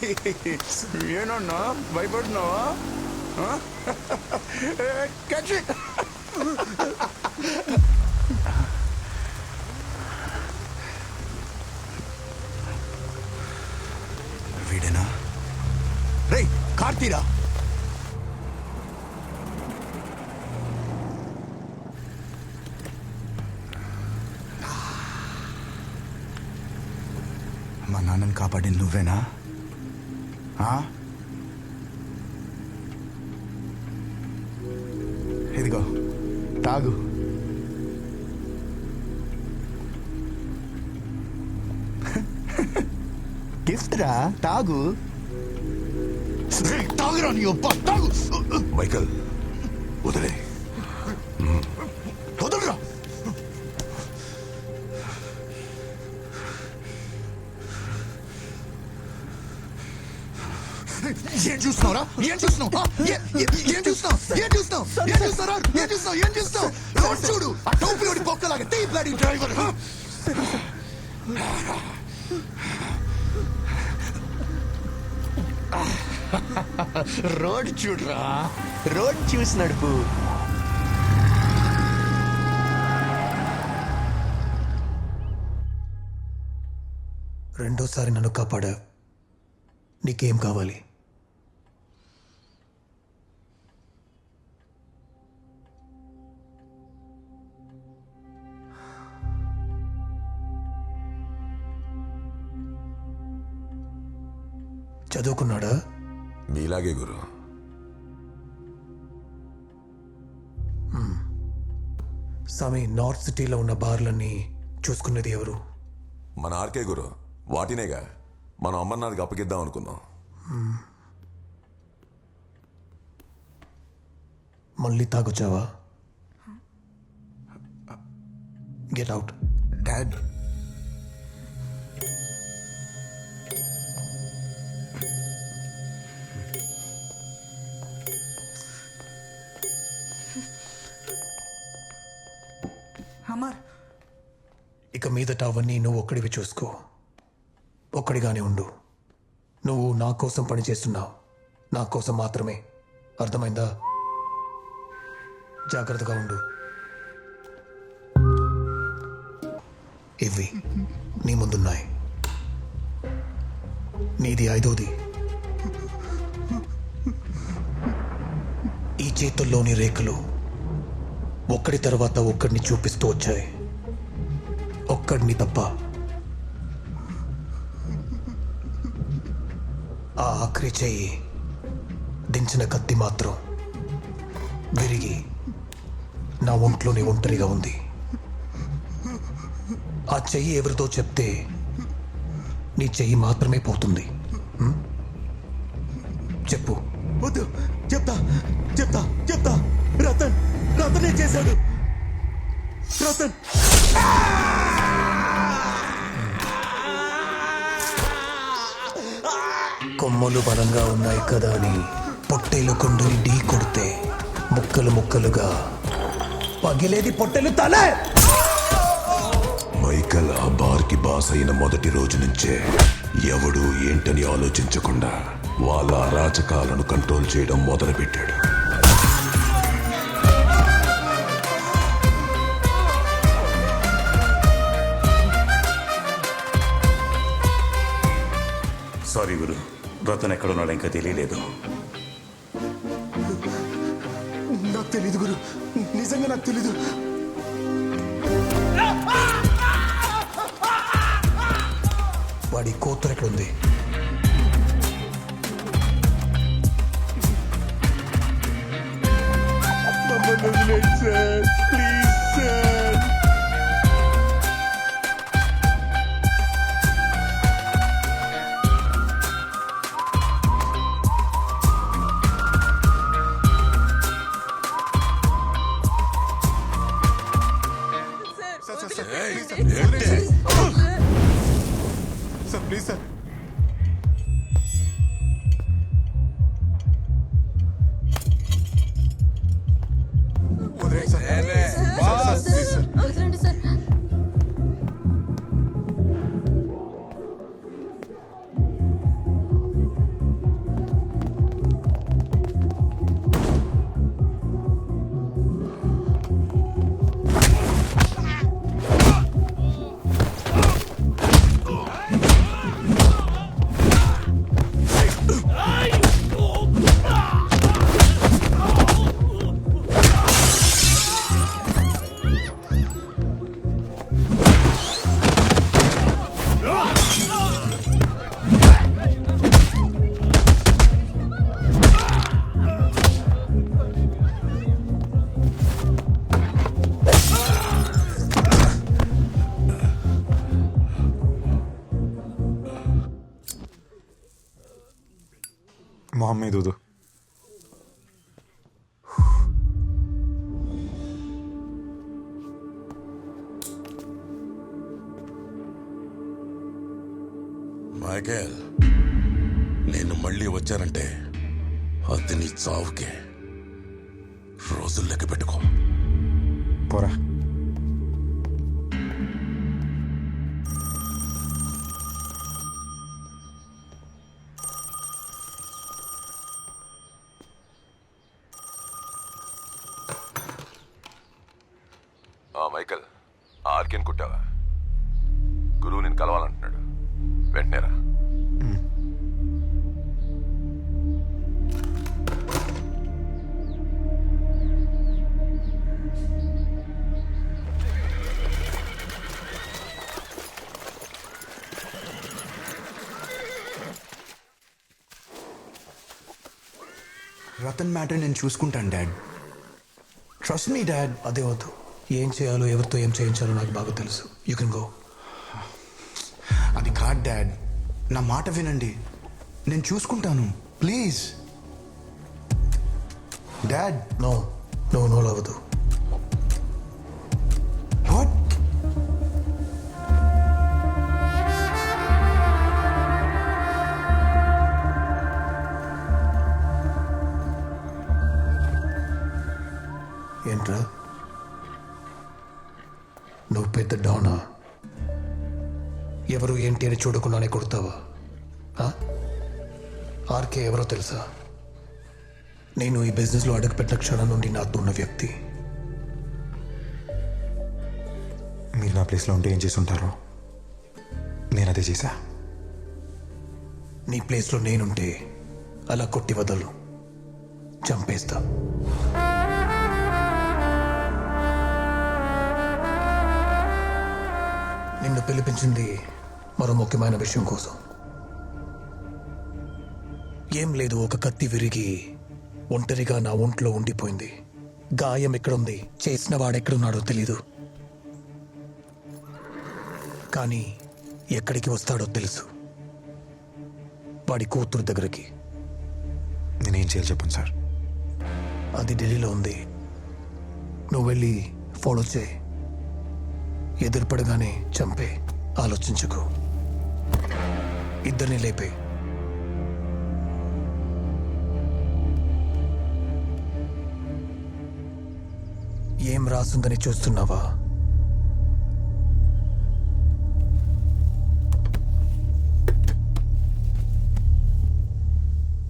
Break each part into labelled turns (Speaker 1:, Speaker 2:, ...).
Speaker 1: ఏనన్నా? భయపడుతున్నావా? Catch it వీడేనా? రేయ్ కార్తీరా. మా నాన్నని కాపాడింది నువ్వేనా? ఆ? ఇదిగో తాగు. గిఫ్ట్ రా తాగు. తాగురా నీ అబ్బా తాగు.
Speaker 2: మైకల్ వదిలే.
Speaker 1: ఏం చూస్తున్నావురా? ఏం చూస్తున్నావు? ఏ- చూస్తున్నావు? ఏం చూస్తున్నావు? ఏం చూస్తున్నారా ఏం చూస్తున్నావు? ఏం చూస్తున్నావు? రోడ్ చూడు. ఆ టోపీలోడి బొక్కలాగా బ్లడీ డ్రైవర్? రోడ్ చూడురా? రోడ్ చూసి నడుపు
Speaker 3: రెండోసారి నన్ను కాపాడా? నీకేం కావాలి? చదువుకున్నాడా?
Speaker 2: మీలాగే గురు.
Speaker 3: స్వామి నార్త్ సిటీలో ఉన్న బార్లన్నీ చూసుకున్నది ఎవరు?
Speaker 2: మన ఆర్కే గురు. వాటినేగా. మనం అమ్మన్నాథ్కి అప్పగిద్దాం అనుకున్నాం.
Speaker 3: మళ్ళీ తాగొచ్చావా? గెట్ అవుట్
Speaker 1: డాడ్
Speaker 3: ఇక మీదట అవన్నీ నువ్వు ఒక్కడివి చూసుకో. ఒక్కడిగానే ఉండు. నువ్వు నా కోసం పనిచేస్తున్నావు. నా కోసం మాత్రమే. అర్థమైందా? జాగ్రత్తగా ఉండు. ఇవి నీ ముందున్నాయి. నీది ఐదోది. ఈ చేతుల్లోని రేఖలు ఒక్కడి తర్వాత ఒక్కడిని చూపిస్తూ వచ్చాయి. ఒక్కడిని తప్ప. ఆ ఆఖరి చెయ్యి దించిన కత్తి మాత్రం విరిగి నా ఒంట్లోనే ఒంటరిగా ఉంది. ఆ చెయ్యి ఎవరితో చెప్తే నీ చెయ్యి మాత్రమే పోతుంది. చెప్పు.
Speaker 4: వద్దు. చెప్తా. చెప్తా. చెప్తా. రతన్. రతనే చేశాడు. రతన్.
Speaker 3: కొమ్మలు బలంగా ఉన్నాయి కదా అని పొట్టేలు కొండని ఢీ కొడితే ముక్కలు ముక్కలుగా పగిలేది పొట్టెలు తలే!
Speaker 2: మైకల్ ఆ బార్కి బాస్ అయిన మొదటి రోజు నుంచే ఎవడు ఏంటని ఆలోచించకుండా వాళ్ళ అరాచకాలను కంట్రోల్ చేయడం మొదలుపెట్టాడు.
Speaker 5: సారీ గురు. రతన్ ఎక్కడున్నాడో ఇంకా తెలియలేదు.
Speaker 4: నాకు తెలియదు గురు. నిజంగా నాకు తెలీదు.
Speaker 3: వాడి కూతురు ఎక్కడుంది?
Speaker 4: మమ్మల్ని సార్
Speaker 2: మైకేల్ నేను మళ్ళీ వచ్చానంటే అది నీ చావుకే. రోజులు లెక్క పెట్టుకో.
Speaker 6: పోరా.
Speaker 2: ఆ మైకల్ ఆర్కెన్ కుట్టావా? గురువు నేను కలవాలంటున్నాడు. వెంటనేరా.
Speaker 1: రతన్ మ్యాటర్ నేను చూసుకుంటాను డాడ్. Trust me dad.
Speaker 3: అదే వద్దు. ఏం చేయాలో ఎవరితో ఏం చేయించాలో నాకు బాగా తెలుసు. యూ కెన్ గో
Speaker 1: అది కాదు డాడ్. నా మాట వినండి. నేను చూసుకుంటాను. Please dad
Speaker 3: no no no అవ్వదు ఎవరు ఏంటి అని చూడకుండానే కొడతావా? ఆర్కే ఎవరో తెలుసా? నేను ఈ బిజినెస్లో అడుగుపెట్టిన క్షణం నుండి నాతో ఉన్న వ్యక్తి.
Speaker 6: మీరు నా ప్లేస్లో ఉంటే ఏం ఉంటారో నేను అదే చేశా?
Speaker 3: నీ ప్లేస్లో నేనుంటే అలా కొట్టి వదలు చంపేస్తా. నిన్ను పిలిపించింది మరో ముఖ్యమైన విషయం కోసం. ఏం లేదు ఒక కత్తి విరిగి ఒంటరిగా నా ఒంట్లో ఉండిపోయింది. గాయం ఎక్కడుంది? చేసిన వాడెక్కడున్నాడో తెలీదు. కానీ ఎక్కడికి వస్తాడో తెలుసు. వాడి కూతురు దగ్గరికి.
Speaker 6: నేనేం చేయాలి చెప్పండి సార్.
Speaker 3: అది ఢిల్లీలో ఉంది. నువ్వు వెళ్ళి ఫాలో చేయి. ఎదురుపడగానే చంపే. ఆలోచించుకో. ఇద్దరిని లేపే. ఏం రాసుందని చూస్తున్నావా?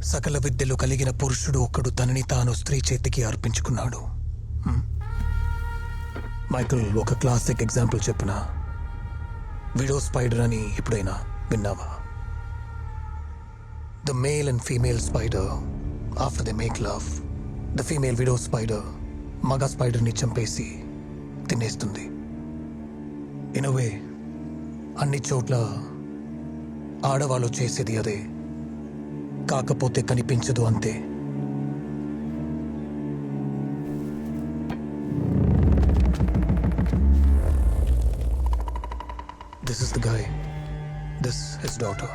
Speaker 3: సకల విద్యలు కలిగిన పురుషుడు ఒక్కడు తనని తాను స్త్రీ చేతికి అర్పించుకున్నాడు. మైకల్ ఒక క్లాసిక్ ఎగ్జాంపుల్ చెప్పిన? విడో స్పైడర్ అని ఎప్పుడైనా విన్నావా? The male and female spider after the make love the female widow spider మగ స్పైడర్ని చంపేసి తినేస్తుంది. ఇనోవే అన్ని చోట్ల ఆడవాళ్ళు చేసేది అదే. కాకపోతే కనిపించదు అంతే. guy. This his daughter.